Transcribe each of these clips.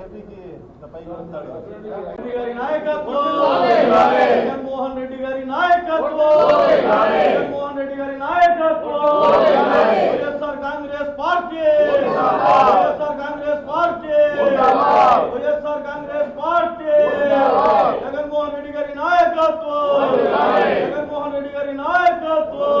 షఫీకి పైకి వస్తాడు రెడ్డి గారి నాయకత్వం. జగన్మోహన్ రెడ్డి గారి నాయకత్వం. జగన్మోహన్ రెడ్డి గారి నాయకత్వం. YSR Congress party. YSR Congress party. YSR Congress party. Jaganmohan Reddy గారి నాయకత్వం. జగన్మోహన్ రెడ్డి గారి నాయకత్వం.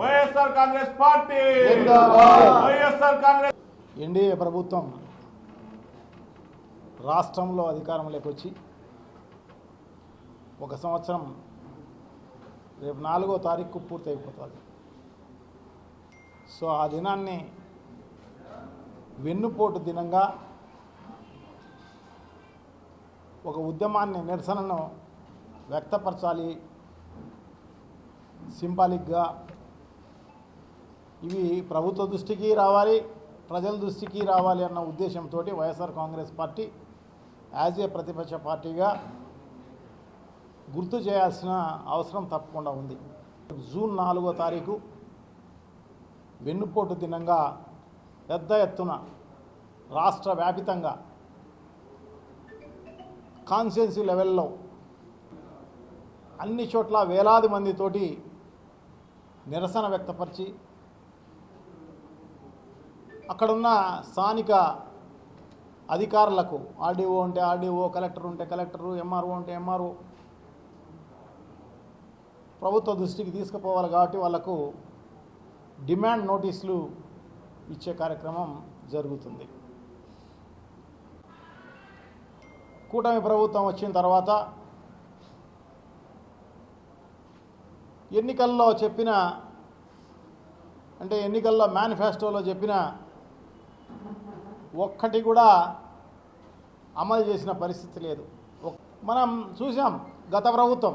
YSR Congress party! YSR Congress NDA ప్రభుత్వం రాష్ట్రంలో అధికారంలోకి వచ్చి ఒక సంవత్సరం రేపు నాలుగో తారీఖు పూర్తి అయిపోతుంది సో ఆ దినాన్ని వెన్నుపోటు దినంగా ఒక ఉద్యమాన్ని నిరసనను వ్యక్తపరచాలి సింబాలిక్గా ఇవి ప్రభుత్వ దృష్టికి రావాలి ప్రజల దృష్టికి రావాలి అన్న ఉద్దేశంతో YSR Congress party as a ప్రతిపక్ష పార్టీగా గుర్తు చేయాల్సిన అవసరం తప్పకుండా ఉంది. జూన్ నాలుగో తారీఖు వెన్నుపోటు దినంగా పెద్ద ఎత్తున రాష్ట్ర వ్యాపితంగా కాన్స్టిట్యున్సీ లెవెల్లో అన్ని చోట్ల వేలాది మందితోటి నిరసన వ్యక్తపరిచి అక్కడున్న స్థానిక అధికారులకు ఆర్డీఓ ఉంటే ఆర్డీఓ కలెక్టర్ ఉంటే కలెక్టరు ఎంఆర్ఓ ఉంటే ఎంఆర్ఓ ప్రభుత్వ దృష్టికి తీసుకుపోవాలి కాబట్టి వాళ్ళకు డిమాండ్ నోటీసులు ఇచ్చే కార్యక్రమం జరుగుతుంది. కూటమి ప్రభుత్వం వచ్చిన తర్వాత ఎన్నికల్లో చెప్పిన అంటే ఎన్నికల్లో మేనిఫెస్టోలో చెప్పిన ఒక్కటి కూడా అమలు చేసిన పరిస్థితి లేదు. మనం చూసాం గత ప్రభుత్వం.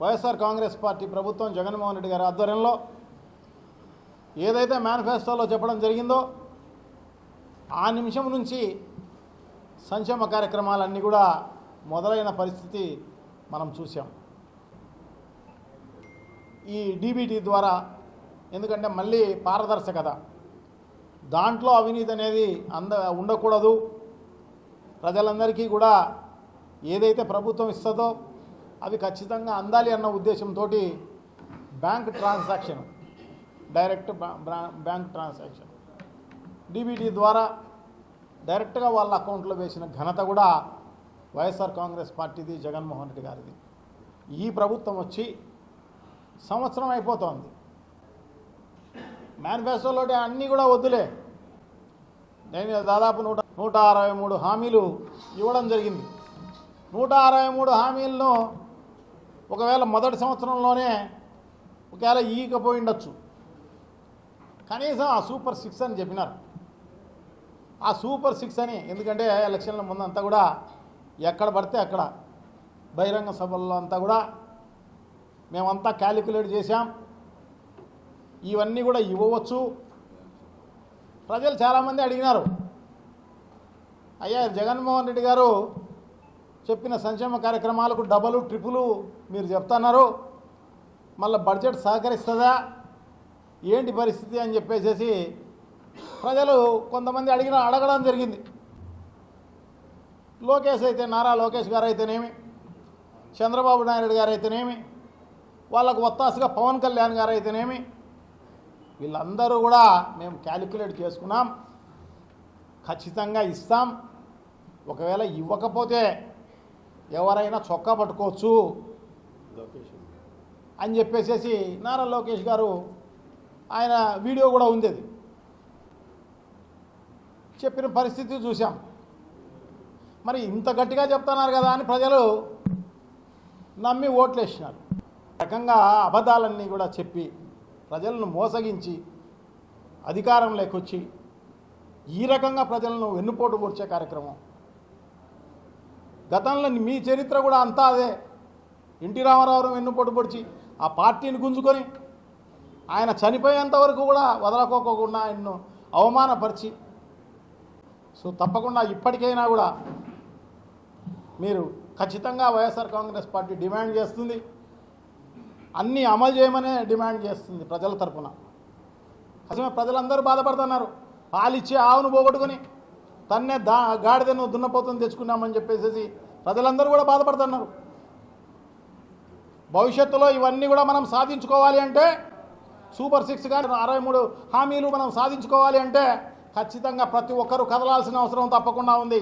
వైఎస్ఆర్ కాంగ్రెస్ పార్టీ ప్రభుత్వం జగన్మోహన్ రెడ్డి గారి ఆధ్వర్యంలో ఏదైతే మేనిఫెస్టోలో చెప్పడం జరిగిందో ఆ నిమిషం నుంచి సంక్షేమ కార్యక్రమాలన్నీ కూడా మొదలైన పరిస్థితి మనం చూసాం ఈ డీబీటీ ద్వారా ఎందుకంటే మళ్ళీ పారదర్శకత. దాంట్లో అవినీతి అనేది అంద ఉండకూడదు. ప్రజలందరికీ కూడా ఏదైతే ప్రభుత్వం ఇస్తుందో అవి ఖచ్చితంగా అందాలి అన్న ఉద్దేశంతో bank transaction direct bank transaction. DBT ద్వారా డైరెక్ట్గా వాళ్ళ అకౌంట్లో వేసిన ఘనత కూడా వైఎస్ఆర్ కాంగ్రెస్ పార్టీది జగన్మోహన్ రెడ్డి గారిది. ఈ ప్రభుత్వం వచ్చి సంవత్సరం అయిపోతోంది. మేనిఫెస్టోలో అన్నీ కూడా వద్దులే. నేను దాదాపు నూట నూట అరవై మూడు హామీలు ఇవ్వడం జరిగింది. నూట అరవై మూడు హామీలను ఒకవేళ మొదటి సంవత్సరంలోనే ఒకవేళ ఈకపోయి ఉండొచ్చు కనీసం ఆ సూపర్ సిక్స్ అని చెప్పినారు. ఆ సూపర్ సిక్స్ అని ఎందుకంటే ఎలక్షన్ల ముందంతా కూడా ఎక్కడ పడితే అక్కడ బహిరంగ సభల్లో అంతా కూడా మేమంతా క్యాలిక్యులేట్ చేశాం. ఇవన్నీ కూడా ఇవ్వవచ్చు. ప్రజలు చాలామంది అడిగినారు. అయ్యా జగన్మోహన్ రెడ్డి గారు చెప్పిన సంక్షేమ కార్యక్రమాలకు డబలు ట్రిపులు మీరు చెప్తున్నారు. మళ్ళీ బడ్జెట్ సహకరిస్తుందా? ఏంటి పరిస్థితి అని చెప్పేసేసి ప్రజలు కొంతమంది అడిగిన అడగడం జరిగింది. లోకేష్ అయితే నారా లోకేష్ గారు అయితేనేమి చంద్రబాబు నాయుడు గారు అయితేనేమి వాళ్ళకు ఒత్తాసుగా పవన్ కళ్యాణ్ గారు అయితేనేమి వీళ్ళందరూ కూడా మేము క్యాలిక్యులేట్ చేసుకున్నాం. ఖచ్చితంగా ఇస్తాం. ఒకవేళ ఇవ్వకపోతే ఎవరైనా చొక్కా పట్టుకోవచ్చు అని చెప్పేసేసి నారా లోకేష్ గారు ఆయన వీడియో కూడా ఉంది అది చెప్పిన పరిస్థితి చూసాం మరి ఇంత గట్టిగా చెప్తున్నారు కదా అని ప్రజలు నమ్మి ఓట్లేసినారు. వేసినారు రకంగా అబద్ధాలన్నీ కూడా చెప్పి ప్రజలను మోసగించి అధికారం లేకొచ్చి ఈ రకంగా ప్రజలను వెన్నుపోటు కూర్చే కార్యక్రమం. గతంలో మీ చరిత్ర కూడా అంతా అదే. ఎన్టీ రామారావు వెన్నుపోటు పొడిచి ఆ పార్టీని గుంజుకొని ఆయన చనిపోయేంత వరకు కూడా వదలకోకుండా ఆయన్ను అవమానపరిచి సో తప్పకుండా ఇప్పటికైనా కూడా మీరు ఖచ్చితంగా వైఎస్ఆర్ కాంగ్రెస్ పార్టీ డిమాండ్ చేస్తుంది. అన్నీ అమలు చేయమనే డిమాండ్ చేస్తుంది ప్రజల తరపున. ఖచ్చితంగా ప్రజలందరూ బాధపడుతున్నారు. పాలిచ్చే ఆవును పోగొట్టుకొని తన్నే దా గాడిదను దున్నపోతుని తెచ్చుకున్నామని చెప్పేసి ప్రజలందరూ కూడా బాధపడుతున్నారు. భవిష్యత్తులో ఇవన్నీ కూడా మనం సాధించుకోవాలి అంటే సూపర్ సిక్స్ కానీ అరవై మూడు హామీలు మనం సాధించుకోవాలి అంటే ఖచ్చితంగా ప్రతి ఒక్కరూ కదలాల్సిన అవసరం తప్పకుండా ఉంది.